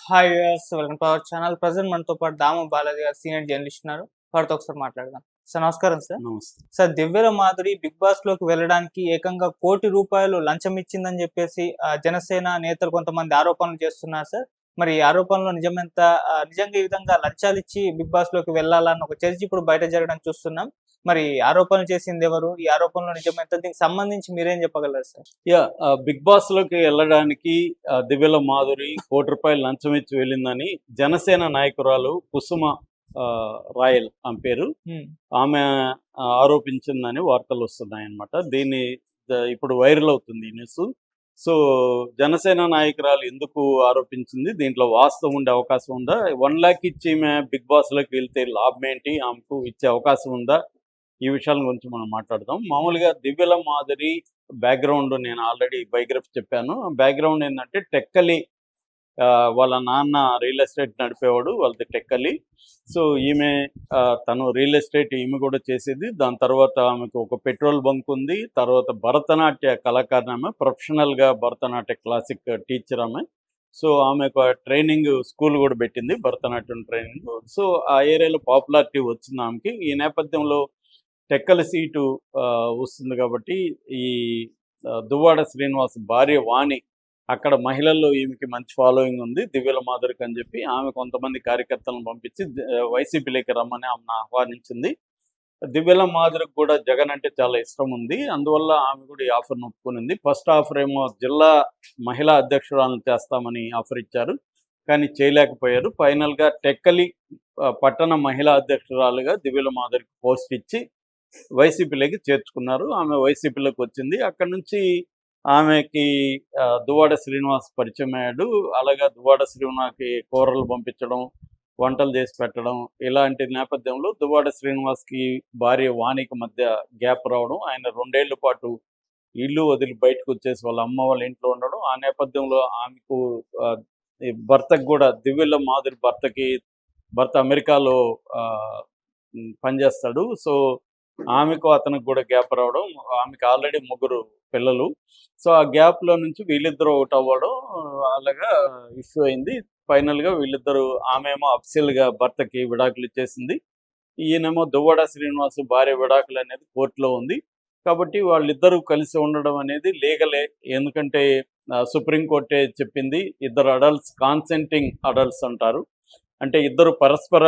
Hi welcome to our channel present మనతో పాటు దామ బాలాజీ గారు సీనియర్ జర్నలిస్ట్ ఉన్నారు. వారితో ఒకసారి మాట్లాడదాం. సార్ నమస్కారం సార్. నమస్తే. సార్ దివ్యల మాధురి బిగ్ బాస్లోకి వెళ్ళడానికి ఏకంగా కోటి రూపాయలు లంచం ఇచ్చిందని చెప్పేసి ఆ, జనసేన నేతలు కొంతమంది ఆరోపణలు చేస్తున్నారు సార్. మరి ఈ ఆరోపణలో నిజమెంత నిజంగా ఈ విధంగా లంచాలు ఇచ్చి బిగ్ బాస్లోకి వెళ్ళాలన్న ఒక చర్చ ఇప్పుడు బయట జరగడం చూస్తున్నాం. మరి ఆరోపణలు చేసింది ఎవరు? ఈ ఆరోపణలో నిజమెంత దీనికి సంబంధించి మీరేం చెప్పగలరు సార్? యా బిగ్ బాస్లోకి వెళ్ళడానికి దివ్యల మాధురి కోటి రూపాయలు లంచం ఇచ్చి వెళ్ళిందని జనసేన నాయకురాలు కుసుమ రాయల్ ఆమె పేరు. ఆమె ఆరోపించిందని వార్తలు వస్తున్నాయి అన్నమాట దీన్ని ఇప్పుడు వైరల్ అవుతుంది ఈ న్యూస్. సో జనసేన నాయకురాలు ఎందుకు ఆరోపించింది? దీంట్లో వాస్తవం ఉండే అవకాశం ఉందా? వన్ లాక్ ఇచ్చి ఈమె బిగ్ బాస్లోకి వెళ్తే లాభం ఏంటి? ఆమెకు ఇచ్చే అవకాశం ఉందా? ఈ విషయాల గురించి మనం మాట్లాడదాం. మామూలుగా దివ్యల మాదిరి బ్యాక్గ్రౌండ్ నేను ఆల్రెడీ బయోగ్రఫీ చెప్పాను. బ్యాక్గ్రౌండ్ ఏంటంటే టెక్కలి ఆ, వాళ్ళ నాన్న రియల్ ఎస్టేట్ నడిపేవాడు వాళ్ళది టెక్కలి. సో ఈమె తను రియల్ ఎస్టేట్ ఈమె కూడా చేసేది. దాని తర్వాత ఆమెకు ఒక పెట్రోల్ బంక్ ఉంది. తర్వాత భరతనాట్య కళాకారిణి ఆమె ప్రొఫెషనల్గా భరతనాట్య క్లాసిక్ టీచర్ ఆమె. సో ఆమె ఒక ట్రైనింగ్ స్కూల్ కూడా పెట్టింది భరతనాట్యం ట్రైనింగ్ సో ఆ ఏరియాలో పాపులారిటీ వచ్చింది ఆమెకి. ఈ నేపథ్యంలో టెక్కల సీటు ఆ, వస్తుంది కాబట్టి ఈ దువ్వాడ శ్రీనివాస్ భార్య వాణి అక్కడ మహిళల్లో ఈమెకి మంచి ఫాలోయింగ్ ఉంది. దివ్యల మాధురికి అని చెప్పి ఆమె కొంతమంది కార్యకర్తలను పంపించి వైసీపీలోకి రమ్మని ఆమెను ఆహ్వానించింది. దివ్యల మాధురికి కూడా జగన్ అంటే చాలా ఇష్టం ఉంది. అందువల్ల ఆమె కూడా ఈ ఆఫర్ను ఒప్పుకునింది ఫస్ట్ ఆఫర్ ఏమో జిల్లా మహిళా అధ్యక్షురాలను చేస్తామని ఆఫర్ ఇచ్చారు. కానీ చేయలేకపోయారు. ఫైనల్గా టెక్కలి పట్టణ మహిళా అధ్యక్షురాలుగా దివ్యల మాధురికి పోస్ట్ ఇచ్చి వైసీపీలోకి చేర్చుకున్నారు. ఆమె వైసీపీలోకి వచ్చింది. అక్కడ నుంచి ఆమెకి దువ్వాడ శ్రీనివాస్ పరిచయం అయ్యాడు. అలాగా దువ్వాడ శ్రీనివాస్కి కూరలు పంపించడం వంటలు చేసి పెట్టడం ఇలాంటి నేపథ్యంలో దువ్వాడ శ్రీనివాస్కి భార్య వాణికి మధ్య గ్యాప్ రావడం ఆయన రెండేళ్ళ పాటు ఇల్లు వదిలి బయటకు వచ్చేసి వాళ్ళ అమ్మ వాళ్ళ ఇంట్లో ఉండడం ఆ నేపథ్యంలో ఆమెకు భర్తకు కూడా దివ్యల మాదిరి భర్తకి భర్త అమెరికాలో ఆ, పనిచేస్తాడు. సో ఆమెకు అతనికి కూడా గ్యాప్ రావడం. ఆమెకు ఆల్రెడీ ముగ్గురు పిల్లలు. సో ఆ గ్యాప్లో నుంచి వీళ్ళిద్దరూ ఒకటి అవ్వడం అలాగా ఇష్యూ అయింది. ఫైనల్గా వీళ్ళిద్దరు ఆమెమో అఫ్సిల్గా భర్తకి విడాకులు ఇచ్చేసింది. ఈయనేమో దువ్వాడ శ్రీనివాస్ భార్య విడాకులు అనేది కోర్టులో ఉంది. కాబట్టి వాళ్ళిద్దరూ కలిసి ఉండడం అనేది లీగలే ఎందుకంటే సుప్రీంకోర్టే చెప్పింది ఇద్దరు అడల్ట్స్ కాన్సెంటింగ్ అడల్ట్స్ అంటారు. అంటే ఇద్దరు పరస్పర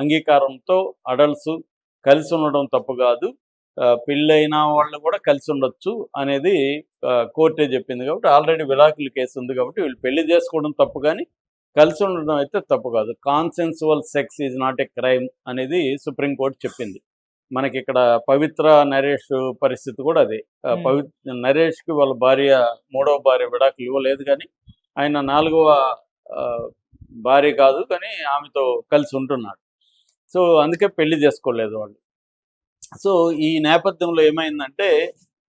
అంగీకారంతో అడల్ట్స్ కలిసి ఉండడం తప్పు కాదు. పెళ్ళైన వాళ్ళు కూడా కలిసి ఉండొచ్చు అనేది కోర్టే చెప్పింది కాబట్టి ఆల్రెడీ విడాకుల కేసు ఉంది కాబట్టి వీళ్ళు పెళ్ళి చేసుకోవడం తప్పు కానీ కలిసి ఉండడం అయితే తప్పు కాదు. Consensual sex is not a crime అనేది సుప్రీంకోర్టు చెప్పింది. మనకి ఇక్కడ పవిత్ర నరేష్ పరిస్థితి కూడా అదే. పవిత్ర నరేష్కి వాళ్ళ భార్య మూడవ భార్య విడాకులు ఇవ్వలేదు కానీ ఆయన నాలుగవ భార్య కాదు కానీ ఆమెతో కలిసి ఉంటున్నాడు. సో అందుకే పెళ్ళి చేసుకోలేదు వాళ్ళు. సో ఈ నేపథ్యంలో ఏమైందంటే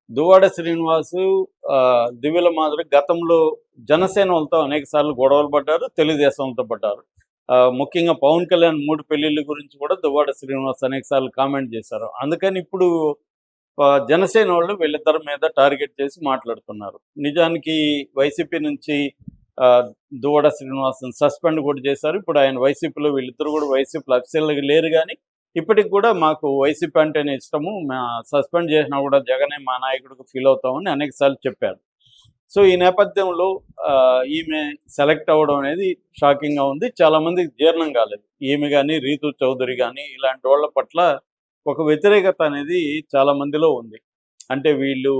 దువ్వాడ శ్రీనివాసు ఆ, దివ్యల గతంలో జనసేన వాళ్ళతో అనేక సార్లు గొడవలు పడ్డారు తెలుగుదేశం పడ్డారు. ఆ, ముఖ్యంగా పవన్ కళ్యాణ్ మూడు పెళ్ళిళ్ళ గురించి కూడా దువ్వాడ శ్రీనివాస్ అనేక సార్లు కామెంట్ చేశారు. అందుకని ఇప్పుడు జనసేన వాళ్ళు వీళ్ళిద్దరి మీద టార్గెట్ చేసి మాట్లాడుతున్నారు. నిజానికి వైసీపీ నుంచి దువ్వడ శ్రీనివాసన్ సస్పెండ్ కూడా చేశారు. ఇప్పుడు ఆయన వైసీపీలో వీళ్ళిద్దరు కూడా వైసీపీలో అఫీషియల్గా లేరు కానీ ఇప్పటికి కూడా మాకు వైసీపీ అంటేనే ఇష్టము. మా సస్పెండ్ చేసినా కూడా జగనే మా నాయకుడికి ఫీల్ అవుతామని అనేక సార్లు చెప్పారు. సో ఈ నేపథ్యంలో ఆ, ఈమె సెలెక్ట్ అవ్వడం అనేది షాకింగ్గా ఉంది. చాలా మందికి జీర్ణం కాలేదు. ఈమె కానీ రీతు చౌదరి కానీ ఇలాంటి వాళ్ళ పట్ల ఒక వ్యతిరేకత అనేది చాలా మందిలో ఉంది. అంటే వీళ్ళు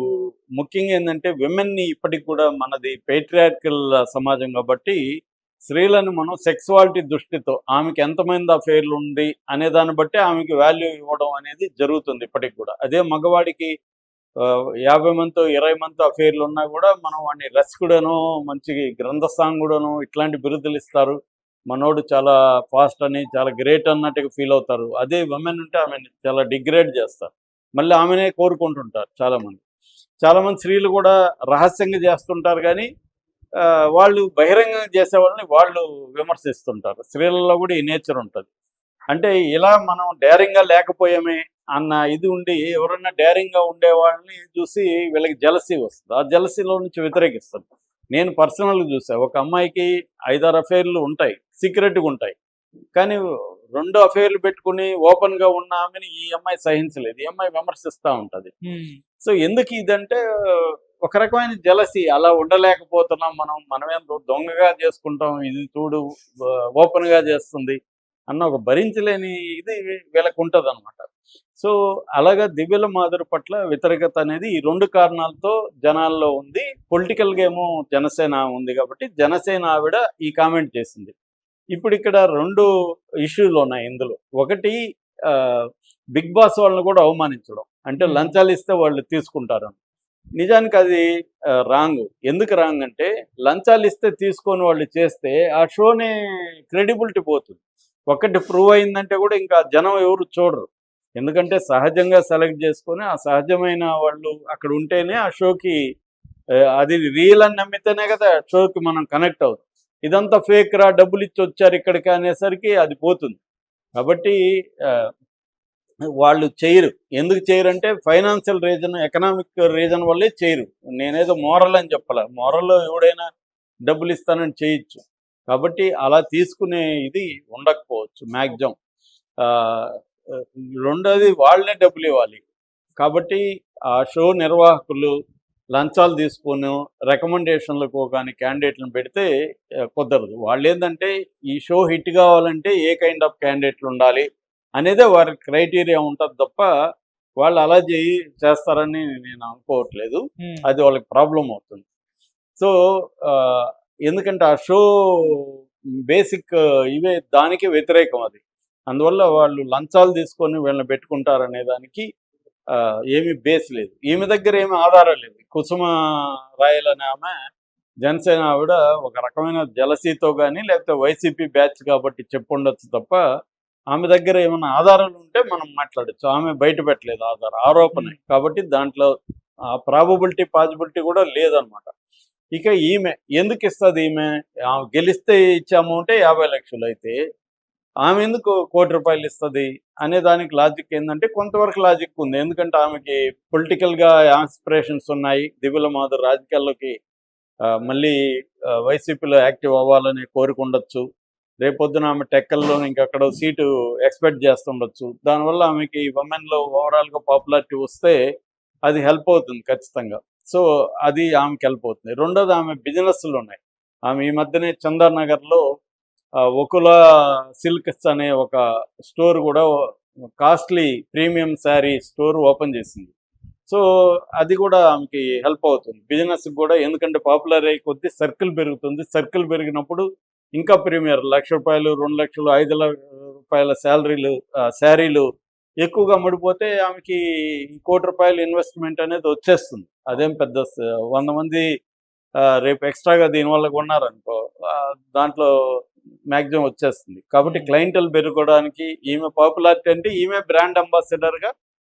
ముఖ్యంగా ఏంటంటే విమెన్ని ఇప్పటికి కూడా మనది పేట్రియార్కల్ సమాజం కాబట్టి స్త్రీలను మనం సెక్సువాలిటీ దృష్టితో ఆమెకి ఎంతమంది అఫేర్లు ఉంది అనే దాన్ని బట్టి ఆమెకి వాల్యూ ఇవ్వడం అనేది జరుగుతుంది ఇప్పటికి కూడా. అదే మగవాడికి ఆ, యాభై మంత్ ఇరవై మందితో అఫేర్లు ఉన్నా కూడా మనం వాడిని రసికుడనో మంచి గ్రంథస్థాంగుడనో ఇట్లాంటి బిరుదులు ఇస్తారు. మనోడు చాలా ఫాస్ట్ అని చాలా గ్రేట్ అన్నట్టుగా ఫీల్ అవుతారు. అదే ఉమెన్ ఉంటే ఆమె చాలా డిగ్రేడ్ చేస్తారు. మళ్ళీ ఆమెనే కోరుకుంటుంటారు చాలామంది. చాలామంది స్త్రీలు కూడా రహస్యంగా చేస్తుంటారు కానీ వాళ్ళు బహిరంగంగా చేసే వాళ్ళని వాళ్ళు విమర్శిస్తుంటారు. స్త్రీలలో కూడా ఈ నేచర్ ఉంటుంది. అంటే ఇలా మనం డేరింగ్గా లేకపోయామే అన్న ఇది ఉండి ఎవరన్నా డేరింగ్గా ఉండే వాళ్ళని చూసి వీళ్ళకి జలసీ వస్తుంది. ఆ జలసీలో నుంచి వ్యతిరేకిస్తారు. నేను పర్సనల్గా చూసా ఒక అమ్మాయికి ఐదారు అఫైర్లు ఉంటాయి సీక్రెట్గా ఉంటాయి. కానీ రెండు అఫైర్లు పెట్టుకుని ఓపెన్గా ఉన్న ఆమెని ఈ అమ్మాయి సహించలేదు. ఈ అమ్మాయి విమర్శిస్తూ ఉంటుంది. సో ఎందుకు ఇదంటే ఒక రకమైన జలసి అలా ఉండలేకపోతున్నాం మనం. మనమేం దొంగగా చేసుకుంటాం. ఇది చూడు ఓపెన్గా చేస్తుంది అన్న ఒక భరించలేని ఇది వీళ్ళకు ఉంటది అనమాట సో అలాగా దివ్యల మాధురి పట్ల వ్యతిరేకత అనేది ఈ రెండు కారణాలతో జనాల్లో ఉంది. పొలిటికల్గా ఏమో జనసేన ఉంది కాబట్టి జనసేన ఆవిడ ఈ కామెంట్ చేసింది. ఇప్పుడు ఇక్కడ రెండు ఇష్యూలు ఉన్నాయి ఇందులో. ఒకటి బిగ్ బాస్ వాళ్ళని కూడా అవమానించడం. అంటే Hmm. లంచాలు ఇస్తే వాళ్ళు తీసుకుంటారు నిజానికి అది రాంగ్ ఎందుకు రాంగ్ అంటే లంచాలు ఇస్తే తీసుకొని వాళ్ళు చేస్తే ఆ షోనే క్రెడిబిలిటీ పోతుంది. ఒకటి ప్రూవ్ అయిందంటే కూడా ఇంకా జనం ఎవరు చూడరు. ఎందుకంటే సహజంగా సెలెక్ట్ చేసుకొని ఆ సహజమైన వాళ్ళు అక్కడ ఉంటేనే ఆ షోకి అది రియల్ అని నమ్మితేనే కదా షోకి మనం కనెక్ట్ అవుతాం. ఇదంతా ఫేక్ రా డబ్బులు ఇచ్చి వచ్చారు ఇక్కడికి అనేసరికి అది పోతుంది. కాబట్టి ఆ, వాళ్ళు చేయరు. ఎందుకు చేయరు అంటే ఫైనాన్షియల్ రీజన్ ఎకనామిక్ రీజన్ వల్లే చేయరు. నేనేదో మోరల్ అని చెప్పాల? మోరల్ ఎవడైనా డబ్బులు ఇస్తానని చేయొచ్చు. కాబట్టి అలా తీసుకునే ఇది ఉండకపోవచ్చు మ్యాక్సిమం రెండోది వాళ్ళనే డబ్బులు ఇవ్వాలి. కాబట్టి ఆ షో నిర్వాహకులు లంచాలు తీసుకొని రికమెండేషన్లకు కానీ క్యాండిడేట్లను పెడితే కుదరదు. వాళ్ళు ఏంటంటే ఈ షో హిట్ కావాలంటే ఏ కైండ్ ఆఫ్ క్యాండిడేట్లు ఉండాలి అనేదే వారి క్రైటీరియా ఉంటుంది తప్ప వాళ్ళు అలా చేయి చేస్తారని నేను అనుకోవట్లేదు. అది వాళ్ళకి ప్రాబ్లం అవుతుంది. సో ఎందుకంటే ఆ షో బేసిక్ ఇవే దానికి వ్యతిరేకం అది. అందువల్ల వాళ్ళు లంచాలు తీసుకొని వీళ్ళని పెట్టుకుంటారనే దానికి ఏమీ బేస్ లేదు. ఈమె దగ్గర ఏమీ ఆధారం లేదు. కుసుమ రాయల్ అనే ఆమె జనసేన ఆవిడ ఒక రకమైన జలసీతో కానీ లేకపోతే వైసీపీ బ్యాచ్ కాబట్టి చెప్పుండొచ్చు తప్ప ఆమె దగ్గర ఏమైనా ఆధారాలు ఉంటే మనం మాట్లాడచ్చు. ఆమె బయట పెట్టలేదు ఆధారం ఆరోపణ. కాబట్టి దాంట్లో ఆ ప్రాబబిలిటీ పాసిబిలిటీ కూడా లేదనమాట. ఇక ఈమె ఎందుకు ఇస్తుంది ఈమె? గెలిస్తే ఇచ్చే అమౌంటే యాభై లక్షలు అయితే ఆమె ఎందుకు కోటి రూపాయలు ఇస్తుంది? అనే దానికి లాజిక్ ఏంటంటే కొంతవరకు లాజిక్ ఉంది. ఎందుకంటే ఆమెకి పొలిటికల్గా ఆస్పిరేషన్స్ ఉన్నాయి. దిగుల మాధుర్ రాజకీయాల్లోకి మళ్ళీ వైసీపీలో యాక్టివ్ అవ్వాలని కోరుకుండొచ్చు రేపొద్దున ఆమె టెక్కల్లో ఇంకెక్కడ సీటు ఎక్స్పెక్ట్ చేస్తుండొచ్చు. దానివల్ల ఆమెకి ఉమెన్లో ఓవరాల్గా పాపులారిటీ వస్తే అది హెల్ప్ అవుతుంది ఖచ్చితంగా. సో అది ఆమెకి హెల్ప్ అవుతుంది. రెండోది ఆమె బిజినెస్లు ఉన్నాయి. ఆమె ఈ మధ్యనే చందర్నగర్లో ఒకుల సిల్క్స్ అనే ఒక స్టోర్ కూడా costly premium sari store open చేసింది. సో అది కూడా ఆమెకి హెల్ప్ అవుతుంది. బిజినెస్ కూడా ఎందుకంటే పాపులర్ అయ్యి కొద్దీ సర్కిల్ పెరుగుతుంది. సర్కిల్ పెరిగినప్పుడు ఇంకా ప్రీమియర్ లక్ష రూపాయలు రెండు లక్షలు ఐదు లక్ష రూపాయల శాలరీలు శారీలు ఎక్కువగా అమ్ముడిపోతే ఆమెకి కోటి రూపాయలు ఇన్వెస్ట్మెంట్ అనేది వచ్చేస్తుంది. అదేం పెద్ద వంద మంది ఆ, రేపు ఎక్స్ట్రాగా దీనివల్ల కొన్నారనుకో దాంట్లో మ్యాక్సిమం వచ్చేస్తుంది. కాబట్టి క్లయింటల్ పెరగడానికి ఈమె పాపులారిటీ అంటే ఈమె బ్రాండ్ అంబాసిడర్గా